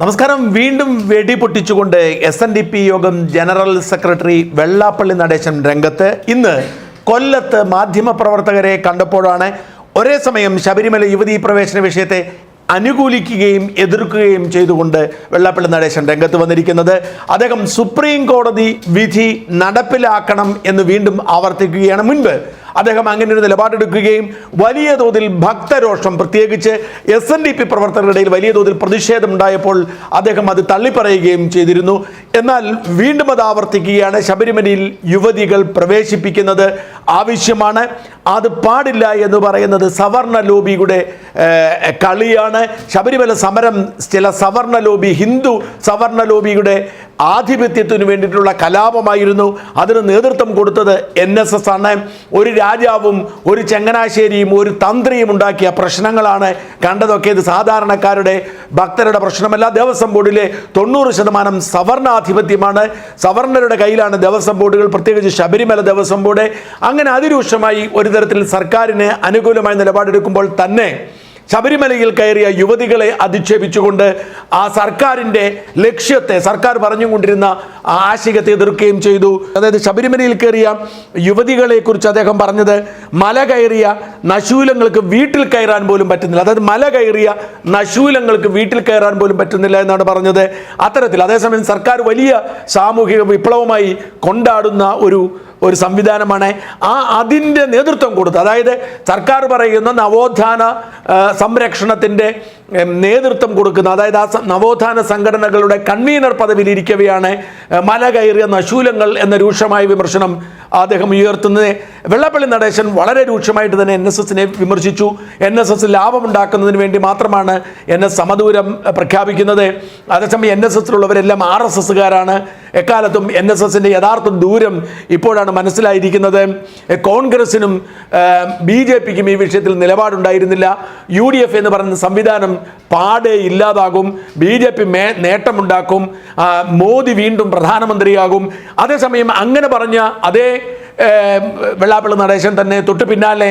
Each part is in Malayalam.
നമസ്കാരം. വീണ്ടും വെടി പൊട്ടിച്ചുകൊണ്ട് എസ് എൻ ഡി പി യോഗം ജനറൽ സെക്രട്ടറി വെള്ളാപ്പള്ളി നടേശൻ രംഗത്ത്. ഇന്ന് കൊല്ലത്ത് മാധ്യമപ്രവർത്തകരെ കണ്ടപ്പോഴാണ് ഒരേ സമയം ശബരിമല യുവതീ പ്രവേശന വിഷയത്തെ അനുകൂലിക്കുകയും എതിർക്കുകയും ചെയ്തുകൊണ്ട് വെള്ളാപ്പള്ളി നടേശൻ രംഗത്ത് വന്നിരിക്കുന്നത്. അദ്ദേഹം സുപ്രീം കോടതി വിധി നടപ്പിലാക്കണം എന്ന് വീണ്ടും ആവർത്തിക്കുകയാണ്. മുൻപ് അദ്ദേഹം അങ്ങനെ ഒരു നിലപാടെടുക്കുകയും വലിയ തോതിൽ ഭക്തരോഷം പ്രത്യേകിച്ച് എസ് എൻ ഡി പി പ്രവർത്തകരുടെ വലിയ തോതിൽ പ്രതിഷേധമുണ്ടായപ്പോൾ അദ്ദേഹം അത് തള്ളിപ്പറയുകയും ചെയ്തിരുന്നു. എന്നാൽ വീണ്ടും അത് ആവർത്തിക്കുകയാണ്. ശബരിമലയിൽ യുവതികൾ പ്രവേശിപ്പിക്കുന്നത് ആവശ്യമാണ്. അത് പാടില്ല എന്ന് പറയുന്നത് സവർണ ലോബിയുടെ കളിയാണ്. ശബരിമല സമരം ചില സവർണ ലോബി ഹിന്ദു സവർണ ലോബിയുടെ ആധിപത്യത്തിന് വേണ്ടിയിട്ടുള്ള കലാപമായിരുന്നു. അതിന് നേതൃത്വം കൊടുത്തത് എൻ എസ് എസ് ആണ്. ഒരു രാജാവും ഒരു ചങ്ങനാശ്ശേരിയും ഒരു തന്ത്രിയും ഉണ്ടാക്കിയ പ്രശ്നങ്ങളാണ് കണ്ടതൊക്കെ. ഇത് സാധാരണക്കാരുടെ ഭക്തരുടെ പ്രശ്നമല്ല. ദേവസ്വം ബോർഡിലെ തൊണ്ണൂറ് ശതമാനം സവർണാധിപത്യമാണ്. സവർണരുടെ കയ്യിലാണ് ദേവസ്വം ബോർഡുകൾ പ്രത്യേകിച്ച് ശബരിമല ദേവസ്വം ബോർഡ്. അങ്ങനെ അതിരൂക്ഷമായി ഒരു തരത്തിൽ സർക്കാരിന് അനുകൂലമായ നിലപാടെടുക്കുമ്പോൾ തന്നെ ശബരിമലയിൽ കയറിയ യുവതികളെ അധിക്ഷേപിച്ചുകൊണ്ട് ആ സർക്കാരിന്റെ ലക്ഷ്യത്തെ സർക്കാർ പറഞ്ഞുകൊണ്ടിരുന്ന ആശയത്തെ എതിർക്കുകയും ചെയ്തു. അതായത് ശബരിമലയിൽ കയറിയ യുവതികളെ കുറിച്ച് അദ്ദേഹം പറഞ്ഞത് മല കയറിയ നശൂലങ്ങൾക്ക് വീട്ടിൽ കയറാൻ പോലും പറ്റുന്നില്ല. അതായത് മല കയറിയ നശൂലങ്ങൾക്ക് വീട്ടിൽ കയറാൻ പോലും പറ്റുന്നില്ല എന്നാണ് പറഞ്ഞത്. അത്തരത്തിൽ അതേസമയം സർക്കാർ വലിയ സാമൂഹിക വിപ്ലവമായി കൊണ്ടാടുന്ന ഒരു ഒരു സംവിധാനമാണ് ആ അതിന്റെ നേതൃത്വം കൊടുത്ത് അതായത് സർക്കാർ പറയുന്ന നവോത്ഥാന സംരക്ഷണത്തിന്റെ നേതൃത്വം കൊടുക്കുന്ന അതായത് ആ നവോത്ഥാന സംഘടനകളുടെ കൺവീനർ പദവിയിൽ ഇരിക്കവെയാണ് മല കയറിയ നശൂലങ്ങൾ എന്ന രൂക്ഷമായ വിമർശനം അദ്ദേഹം ഉയർത്തുന്നത്. വെള്ളപ്പള്ളി നടേശൻ വളരെ രൂക്ഷമായിട്ട് തന്നെ എൻ എസ് എസിനെ വിമർശിച്ചു. എൻ എസ് എസ് ലാഭമുണ്ടാക്കുന്നതിന് വേണ്ടി മാത്രമാണ് എൻ എസ് സമദൂരം പ്രഖ്യാപിക്കുന്നത്. അതേസമയം എൻ എസ് എസിലുള്ളവരെല്ലാം ആർ എസ് എസ്സുകാരാണ്. എക്കാലത്തും എൻ എസ് എസിന്റെ യഥാർത്ഥ ദൂരം ഇപ്പോഴാണ് മനസ്സിലായിരിക്കുന്നത്. കോൺഗ്രസിനും ബി ജെ പിക്കും ഈ വിഷയത്തിൽ നിലപാടുണ്ടായിരുന്നില്ല. യു ഡി എഫ് എന്ന് പറയുന്ന സംവിധാനം പാടെ ഇല്ലാതാകും. ബി ജെ പി മേ നേട്ടമുണ്ടാക്കും. മോദി വീണ്ടും പ്രധാനമന്ത്രിയാകും. അതേസമയം അങ്ങനെ പറഞ്ഞ അതേ വെള്ളാപ്പള്ളി നടേശൻ തന്നെ തൊട്ട് പിന്നാലെ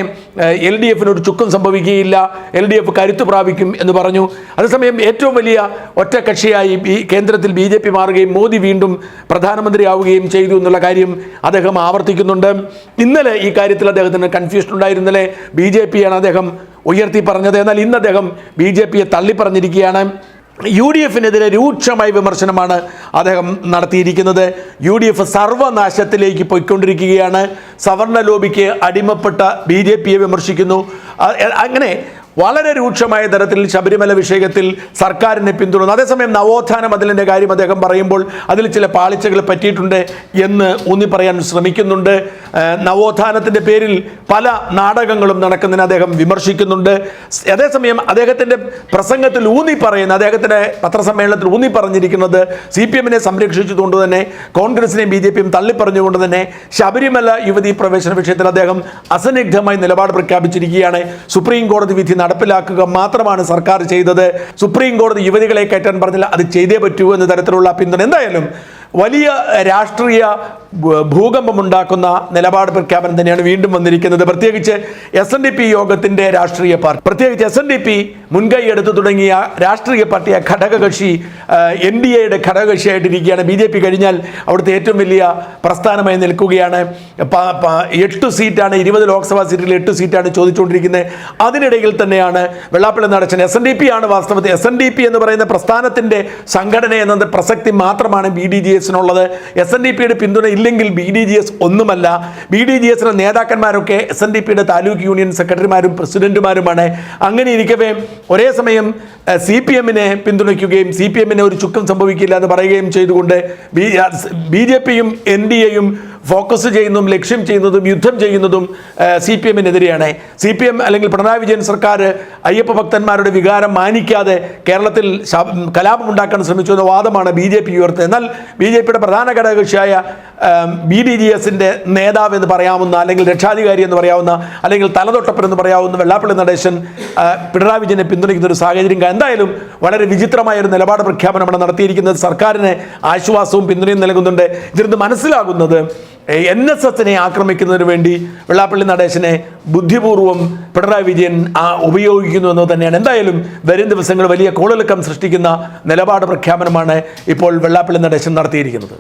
എൽ ഡി എഫിന് ഒരു ചുക്കും സംഭവിക്കുകയില്ല. എൽ ഡി എഫ് കരുത്തു പ്രാപിക്കും എന്ന് പറഞ്ഞു. അതേസമയം ഏറ്റവും വലിയ ഒറ്റക്കക്ഷിയായി ഈ കേന്ദ്രത്തിൽ ബി ജെ പി മാറുകയും മോദി വീണ്ടും പ്രധാനമന്ത്രിയാവുകയും ചെയ്തു എന്നുള്ള കാര്യം അദ്ദേഹം ആവർത്തിക്കുന്നുണ്ട്. ഇന്നലെ ഈ കാര്യത്തിൽ അദ്ദേഹത്തിന് കൺഫ്യൂഷൻ ഉണ്ടായിരുന്നില്ലേ ബി ജെ പിയാണ് അദ്ദേഹം ഉയർത്തി പറഞ്ഞത് എന്നാൽ ഇന്ന് അദ്ദേഹം ബി ജെ പിയെ തള്ളിപ്പറഞ്ഞിരിക്കുകയാണ്. യു ഡി എഫിനെതിരെ രൂക്ഷമായ വിമർശനമാണ് അദ്ദേഹം നടത്തിയിരിക്കുന്നത്. യു ഡി എഫ് സർവനാശത്തിലേക്ക് പോയിക്കൊണ്ടിരിക്കുകയാണ്. സവർണ ലോബിക്ക് അടിമപ്പെട്ട ബി ജെ പിയെ വിമർശിക്കുന്നു. അങ്ങനെ വളരെ രൂക്ഷമായ തരത്തിൽ ശബരിമല വിഷയത്തിൽ സർക്കാരിനെ പിന്തുടർന്നു. അതേസമയം നവോത്ഥാന മതിലിന്റെ കാര്യം അദ്ദേഹം പറയുമ്പോൾ അതിൽ ചില പാളിച്ചകൾ പറ്റിയിട്ടുണ്ട് എന്ന് ഊന്നി പറയാൻ ശ്രമിക്കുന്നുണ്ട്. നവോത്ഥാനത്തിന്റെ പേരിൽ പല നാടകങ്ങളും നടക്കുന്നതിന് അദ്ദേഹം വിമർശിക്കുന്നുണ്ട്. അതേസമയം അദ്ദേഹത്തിന്റെ പ്രസംഗത്തിൽ ഊന്നി പറയുന്ന അദ്ദേഹത്തിന്റെ പത്രസമ്മേളനത്തിൽ ഊന്നി പറഞ്ഞിരിക്കുന്നത് സി പി എമ്മിനെ സംരക്ഷിച്ചുകൊണ്ട് തന്നെ കോൺഗ്രസിനെയും ബി ജെ പിയും തള്ളിപ്പറഞ്ഞുകൊണ്ട് തന്നെ ശബരിമല യുവതീ പ്രവേശന വിഷയത്തിൽ അദ്ദേഹം അസന്നിഗ്ധമായി നിലപാട് പ്രഖ്യാപിച്ചിരിക്കുകയാണ്. സുപ്രീം കോടതി വിധി നടപ്പിലാക്കുക മാത്രമാണ് സർക്കാർ ചെയ്തത്. സുപ്രീം കോടതി യുവതികളെ കയറ്റാൻ പറഞ്ഞില്ല. അത് ചെയ്തേ പറ്റൂ എന്ന തരത്തിലുള്ള പിന്തുണ. എന്തായാലും വലിയ രാഷ്ട്രീയ ഭൂകമ്പമുണ്ടാക്കുന്ന നിലപാട് പ്രഖ്യാപനം തന്നെയാണ് വീണ്ടും വന്നിരിക്കുന്നത്. പ്രത്യേകിച്ച് എസ് എൻ ഡി പി യോഗത്തിന്റെ രാഷ്ട്രീയ പാർട്ടി പ്രത്യേകിച്ച് എസ് എൻ ഡി പി മുൻകൈ എടുത്തു തുടങ്ങിയ രാഷ്ട്രീയ പാർട്ടിയെ ഘടകകക്ഷി എൻ ഡി എയുടെ ഘടകകക്ഷിയായിട്ടിരിക്കുകയാണ്. ബി ജെ പി കഴിഞ്ഞാൽ അവിടുത്തെ ഏറ്റവും വലിയ പ്രസ്ഥാനമായി നിൽക്കുകയാണ്. എട്ട് സീറ്റാണ് ഇരുപത് ലോക്സഭാ സീറ്റിൽ എട്ട് സീറ്റാണ് ചോദിച്ചുകൊണ്ടിരിക്കുന്നത്. അതിനിടയിൽ തന്നെയാണ് Vellappally Natesan S N D P ആണ് വാസ്തവത്തിൽ എസ് എൻ ഡി പി എന്ന് പറയുന്ന പ്രസ്ഥാനത്തിന്റെ സംഘടന എന്നത് പ്രസക്തി മാത്രമാണ് ബി ഡി ജി എസിനുള്ളത്. എസ് എൻ ഡി പിയുടെ പിന്തുണ ഇല്ലെങ്കിൽ ബി ഡി ജി എസ് ഒന്നുമല്ല. ബി ഡി ജി എസിന്റെ നേതാക്കന്മാരൊക്കെ എസ് എൻ ഡി പിയുടെ താലൂക്ക് യൂണിയൻ സെക്രട്ടറിമാരും പ്രസിഡന്റുമാരുമാണ്. അങ്ങനെ ഇരിക്കവേ ഒരേ സമയം സി പി എമ്മിനെ പിന്തുണയ്ക്കുകയും സി പി എമ്മിനെ ഒരു ചുക്കം സംഭവിക്കില്ല എന്ന് പറയുകയും ചെയ്തുകൊണ്ട് ബി ബി ജെ പിയും എൻ ഡി എയും ഫോക്കസ് ചെയ്യുന്നതും ലക്ഷ്യം ചെയ്യുന്നതും യുദ്ധം ചെയ്യുന്നതും സി പി എമ്മിനെതിരെയാണ്. സി പി എം അല്ലെങ്കിൽ പിണറായി വിജയൻ സർക്കാർ അയ്യപ്പ ഭക്തന്മാരുടെ വികാരം മാനിക്കാതെ കേരളത്തിൽ കലാപം ഉണ്ടാക്കാൻ ശ്രമിച്ചു എന്ന വാദമാണ് ബി ജെ പി ഉയർത്തുന്നത്. എന്നാൽ ബി ജെ പിയുടെ പ്രധാന ഘടകകക്ഷിയായ ബി ഡി ജി എസിന്റെ നേതാവ് എന്ന് പറയാവുന്ന അല്ലെങ്കിൽ രക്ഷാധികാരി എന്ന് പറയാവുന്ന അല്ലെങ്കിൽ തലതൊട്ടപ്പൻ എന്ന് പറയാവുന്ന വെള്ളാപ്പള്ളി നടേശൻ പിണറായി വിജയനെ പിന്തുണയ്ക്കുന്ന ഒരു സാഹചര്യം എന്തായാലും വളരെ വിചിത്രമായ ഒരു നിലപാട് പ്രഖ്യാപനമാണ് നടത്തിയിരിക്കുന്നത്. സർക്കാരിന് ആശ്വാസവും പിന്തുണയും നൽകുന്നുണ്ട്. ഇതിൽ നിന്ന് മനസ്സിലാകുന്നത് എൻ എസ് എസിനെ ആക്രമിക്കുന്നതിന് വേണ്ടി വെള്ളാപ്പള്ളി നടേശനെ ബുദ്ധിപൂർവം പിണറായി വിജയൻ ആ, ഉപയോഗിക്കുന്നു എന്ന് തന്നെയാണ്. എന്തായാലും വരും ദിവസങ്ങൾ വലിയ കോളിളക്കം സൃഷ്ടിക്കുന്ന നിലപാട് പ്രഖ്യാപനമാണ് ഇപ്പോൾ വെള്ളാപ്പള്ളി നടേശൻ നടത്തിയിരിക്കുന്നത്.